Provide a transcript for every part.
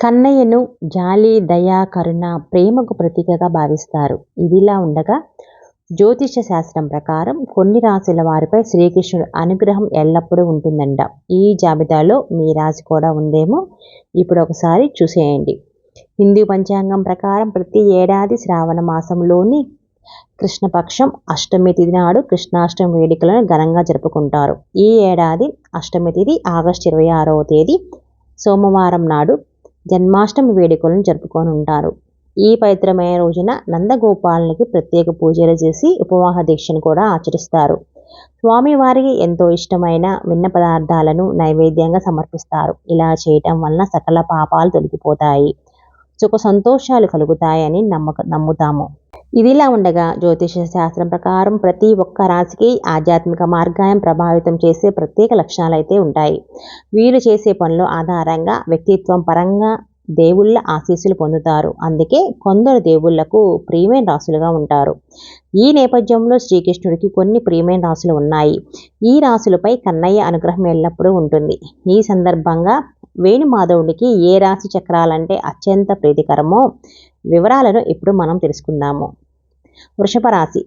కన్నయ్యను జాలి దయ కరుణ ప్రేమకు ప్రతీకగా భావిస్తారు. ఇదిలా ఉండగా జ్యోతిష శాస్త్రం ప్రకారం కొన్ని రాశుల వారిపై శ్రీకృష్ణుడు అనుగ్రహం ఎల్లప్పుడూ ఉంటుందంట. ఈ జాబితాలో మీ రాశి కూడా ఉందేమో ఇప్పుడు ఒకసారి చూసేయండి. హిందూ పంచాంగం ప్రకారం ప్రతి ఏడాది శ్రావణ మాసంలోని కృష్ణపక్షం అష్టమి తిథి నాడు కృష్ణాష్టమి వేడుకలను ఘనంగా జరుపుకుంటారు. ఈ ఏడాది అష్టమి తిథి ఆగస్టు ఇరవై ఆరవ తేదీ సోమవారం నాడు జన్మాష్టమి వేడుకలను జరుపుకొని ఉంటారు ఈ పవిత్రమైన రోజున నందగోపాలనికి ప్రత్యేక పూజలు చేసి ఉపవాహ దీక్షను కూడా ఆచరిస్తారు. స్వామివారికి ఎంతో ఇష్టమైన విన్న పదార్థాలను నైవేద్యంగా సమర్పిస్తారు. ఇలా చేయటం వలన సకల పాపాలు తొలగిపోతాయి. సుఖ సంతోషాలు కలుగుతాయని నమ్మక నమ్ముతాము. ఇదిలా ఉండగా జ్యోతిష శాస్త్రం ప్రకారం ప్రతి ఒక్క రాశికి ఆధ్యాత్మిక మార్గాయం ప్రభావితం చేసే ప్రత్యేక లక్షణాలు అయితే ఉంటాయి. వీరు చేసే పనుల ఆధారంగా వ్యక్తిత్వం పరంగా దేవుళ్ళ ఆశీస్సులు పొందుతారు. అందుకే కొందరు దేవుళ్ళకు ప్రియమైన రాసులుగా ఉంటారు. ఈ నేపథ్యంలో శ్రీకృష్ణుడికి కొన్ని ప్రియమైన రాసులు ఉన్నాయి. ఈ రాసులపై కన్నయ్య అనుగ్రహం ఎల్లప్పుడూ ఉంటుంది. ఈ సందర్భంగా వేణుమాధవుడికి ఏ రాశి చక్రాలంటే అత్యంత ప్రీతికరమో వివరాలను ఇప్పుడు మనం తెలుసుకుందాము. వృషభ రాశి.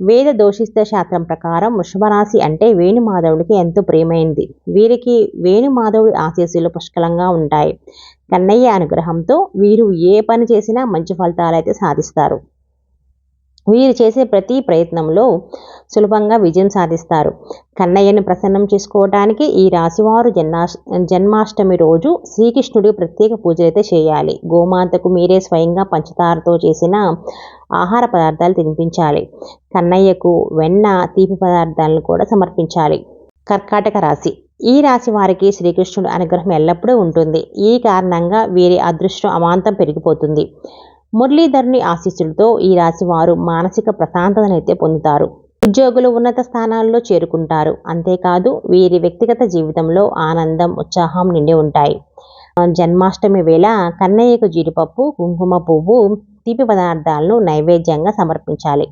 వేద దోషిస్త శాస్త్రం ప్రకారం వృషభరాశి అంటే వేణుమాధవుడికి ఎంతో ప్రియమైంది వీరికి వేణుమాధవుడి ఆశీస్సులు పుష్కలంగా ఉంటాయి. కన్నయ్య అనుగ్రహంతో వీరు ఏ పని చేసినా మంచి ఫలితాలు అయితే సాధిస్తారు. వీరు చేసే ప్రతి ప్రయత్నంలో సులభంగా విజయం సాధిస్తారు. కన్నయ్యను ప్రసన్నం చేసుకోవడానికి ఈ రాశివారు జన్మాష్ జన్మాష్టమి రోజు శ్రీకృష్ణుడి ప్రత్యేక పూజలు అయితే చేయాలి. గోమాతకు మీరే స్వయంగా పంచదారతో చేసిన ఆహార పదార్థాలు తినిపించాలి. కన్నయ్యకు వెన్న తీపి పదార్థాలను కూడా సమర్పించాలి. కర్కాటక రాశి. ఈ రాశి వారికి శ్రీకృష్ణుడు అనుగ్రహం ఎల్లప్పుడూ ఉంటుంది. ఈ కారణంగా వీరి అదృష్టం అమాంతం పెరిగిపోతుంది. మురళీధరుని ఆశీస్సులతో ఈ రాశి వారు మానసిక ప్రశాంతతనైతే పొందుతారు. ఉద్యోగులు ఉన్నత స్థానాల్లో చేరుకుంటారు. అంతేకాదు వీరి వ్యక్తిగత జీవితంలో ఆనందం ఉత్సాహం నిండి ఉంటాయి. జన్మాష్టమి వేళ కన్నయ్యకు జీడిపప్పు కుంకుమ పువ్వు తీపి పదార్థాలను నైవేద్యంగా సమర్పించాలి.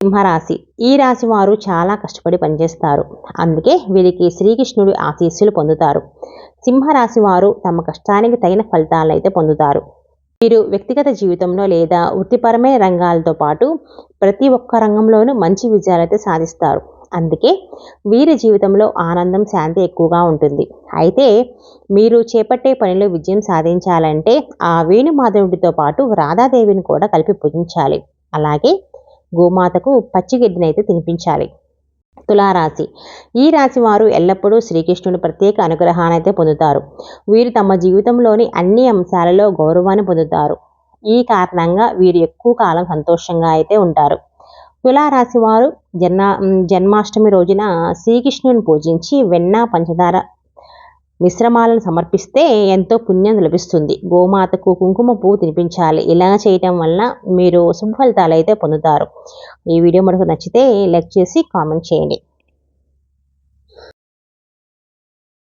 సింహరాశి. ఈ రాశి వారు చాలా కష్టపడి పనిచేస్తారు. అందుకే వీరికి శ్రీకృష్ణుడి ఆశీస్సులు పొందుతారు. సింహరాశి వారు తమ కష్టానికి తగిన ఫలితాలను అయితే పొందుతారు. వీరు వ్యక్తిగత జీవితంలో లేదా వృత్తిపరమైన రంగాలతో పాటు ప్రతి ఒక్క రంగంలోనూ మంచి విజయాలైతే సాధిస్తారు. అందుకే వీరి జీవితంలో ఆనందం శాంతి ఎక్కువగా ఉంటుంది. అయితే మీరు చేపట్టే పనిలో విజయం సాధించాలంటే ఆ వేణుమాధవుడితో పాటు రాధాదేవిని కూడా కలిపి పూజించాలి. అలాగే గోమాతకు పచ్చిగడ్డినైతే తినిపించాలి. తులారాశి. ఈ రాశి వారు ఎల్లప్పుడూ శ్రీకృష్ణుని ప్రత్యేక అనుగ్రహానైతే పొందుతారు. వీరు తమ జీవితంలోని అన్ని అంశాలలో గౌరవాన్ని పొందుతారు. ఈ కారణంగా వీరు ఎక్కువ కాలం సంతోషంగా అయితే ఉంటారు. తులారాశి వారు జన్మ జన్మాష్టమి రోజున శ్రీకృష్ణుని పూజించి వెన్న పంచదార మిశ్రమాలను సమర్పిస్తే ఎంతో పుణ్యం లభిస్తుంది. గోమాతకు కుంకుమ పువ్వు తినిపించాలి. ఇలా చేయటం వలన మీరు శుభ ఫలితాలు అయితే పొందుతారు. ఈ వీడియో మనకు నచ్చితే లైక్ చేసి కామెంట్ చేయండి.